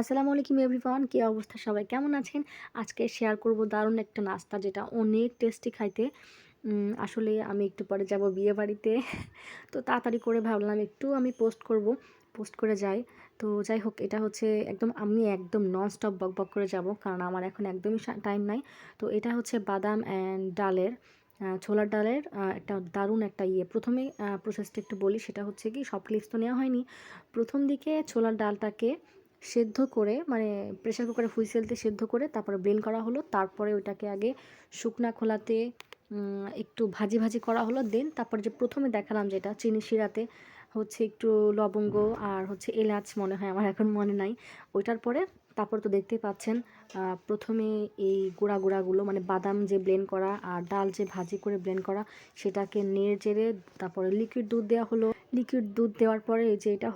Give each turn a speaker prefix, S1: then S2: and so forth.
S1: আসসালামু আলাইকুম এভরিওয়ান, কি অবস্থা সবাই? কেমন আছেন? আজকে শেয়ার করব দারুণ একটা নাস্তা যেটা অনেক টেস্টি খাইতে। আসলে আমি একটু পরে যাব বিয়ে বাড়িতে। তো তাড়াতাড়ি করে ভাবলাম একটু আমি পোস্ট করব পোস্ট করে যাই। তো যাই হোক, এটা হচ্ছে একদম, আমি একদম নন স্টপ বক বক করে যাব, কারণ আমার এখন একদমই টাইম নাই। তো এটা হচ্ছে বাদাম অ্যান্ড ডালের ছোলার ডালের একটা দারুণ একটা ইয়ে। প্রথমে প্রসেসটা একটু বলি, সেটা হচ্ছে কি, সব ক্লিপস তো নেওয়া হয়নি। প্রথম দিকে ছোলার ডালটাকে সেদ্ধ করে মানে প্রেশার কুকারে হুইসেলতে সেদ্ধ করে, তারপরে ব্লেন্ড করা হলো। তারপরে ওইটাকে আগে শুকনা খোলাতে একটু ভাজি ভাজি করা হলো। দেন তারপরে যে প্রথমে দেখালাম যেটা, চিনি শিরাতে হচ্ছে একটু লবঙ্গ আর হচ্ছে এলাচ মনে হয়, আমার এখন মনে নাই। ওইটার পরে তারপর তো দেখতেই পাচ্ছেন প্রথমে এই গুঁড়া গুঁড়াগুলো মানে বাদাম যে ব্লেন্ড করা আর ডাল যে ভাজি করে ব্লেন্ড করা সেটাকে নেড়ে চেড়ে তারপরে লিকুইড দুধ দেওয়া হলো। লিকুইড দুধ দেওয়ার পরে এই যে এটা